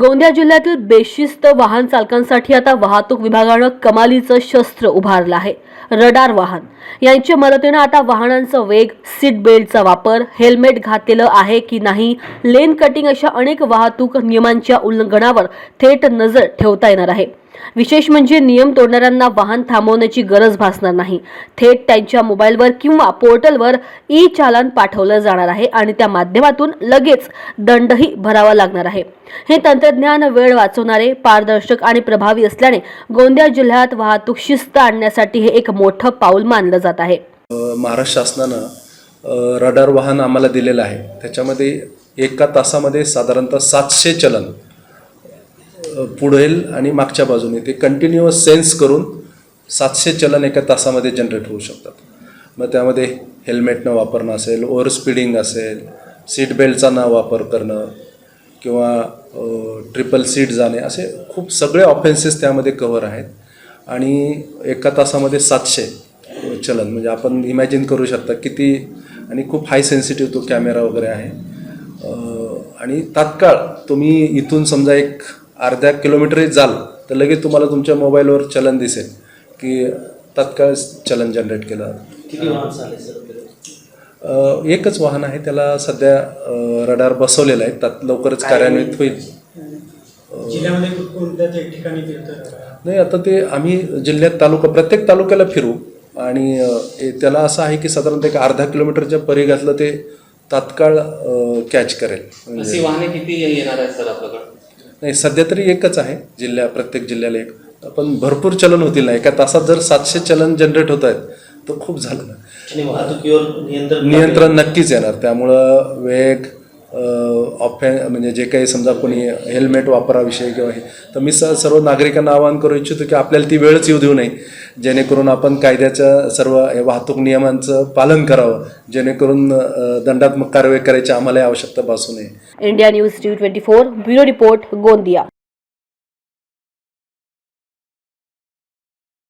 गोंदिया जिल्ह्यातील बेशिस्त वाहन चालकांसाठी आता वाहतूक विभागानं कमालीचं शस्त्र उभारलं आहे. रडार वाहन. यांच्या मदतीनं आता वाहनांचा वेग सीट बेल्टचा वापर हेल्मेट घातलेलं आहे की नाही लेन कटिंग अशा अनेक वाहतूक नियमांच्या उल्लंघनावर थेट नजर ठेवता येणार आहे. विशेष म्हणजे नियम तोडणाऱ्यांना वाहन थांबवण्याची गरज भासणार नाही. थेट त्यांच्या मोबाईलवर किंवा पोर्टलवर ई चालन पाठवलं जाणार आहे आणि त्या माध्यमातून लगेच दंडही भरावा लागणार आहे. हे तंत्रज्ञान वेळ वाचवणारे पारदर्शक आणि प्रभावी असल्याने गोंदिया जिल्ह्यात वाहतूक शिस्त आणण्यासाठी हे एक मोठं पाऊल मानलं जात आहे. महाराष्ट्र शासनानं रडार वाहन आम्हाला दिलेलं आहे. त्याच्यामध्ये एका तासामध्ये साधारणतः सातशे चलन पुढेल आणि मागच्या बाजूने ते कंटिन्युअस सेन्स करून सातशे चलन एका तासामध्ये जनरेट होऊ शकतात. मग त्यामध्ये हेल्मेट न वापरणं असेल ओव्हर स्पीडिंग असेल सीट बेल्टचा न वापर करणं किंवा ट्रिपल सीट जाणे असे खूप सगळे ऑफेन्सेस त्यामध्ये कव्हर आहेत. आणि एका तासामध्ये सातशे चलन म्हणजे आपण इमॅजिन करू शकता किती आणि खूप हाय सेन्सिटिव्ह तो कॅमेरा वगैरे आहे. आणि तात्काळ तुम्ही इथून समजा एक अर्ध्या किलोमीटर जाल तर लगेच तुम्हाला तुमच्या मोबाईलवर चलन दिसेल की तात्काळ चलन जनरेट केलं. किती वाहन चालले सर अ, एकच वाहन आहे त्याला सध्या रडार बसवलेला आहे त्यात लवकरच कार्यान्वित होईल. जिल्ह्यामध्ये कोणत्या ते ठिकाणी फिरतं नाही आता ते आम्ही जिल्ह्यात तालुका प्रत्येक तालुक्याला फिरू आणि त्याला असं आहे की साधारणतः एक अर्धा किलोमीटरच्या परी घातलं ते तात्काळ कॅच करेल. वाहने किती येणार आहेत सर आपल्याकडे? नाही सध्या तरी एकच आहे जिल्ह्या प्रत्येक जिल्ह्याला एक. पण भरपूर चलन होतील ना एका तासात जर सातशे चलन जनरेट होत आहेत तर खूप झालं ना. नियंत्रण नियंत्रण नक्कीच येणार त्यामुळं वेग ऑफे म्हणजे जे काही समजा कोणी हेल्मेट वापराविषयी किंवा हे तर मी स सर्व नागरिकांना आवाहन करू इच्छितो की आपल्याला ती वेळच येऊ देऊ नये. जेणेकरून आपण कायद्याच्या सर्व वाहतूक नियमांचं पालन करावं. जेणेकरून दंडात्मक कारवाई करायची आम्हाला आवश्यकता भासू नये. India news T twenty four bureau report Gondia.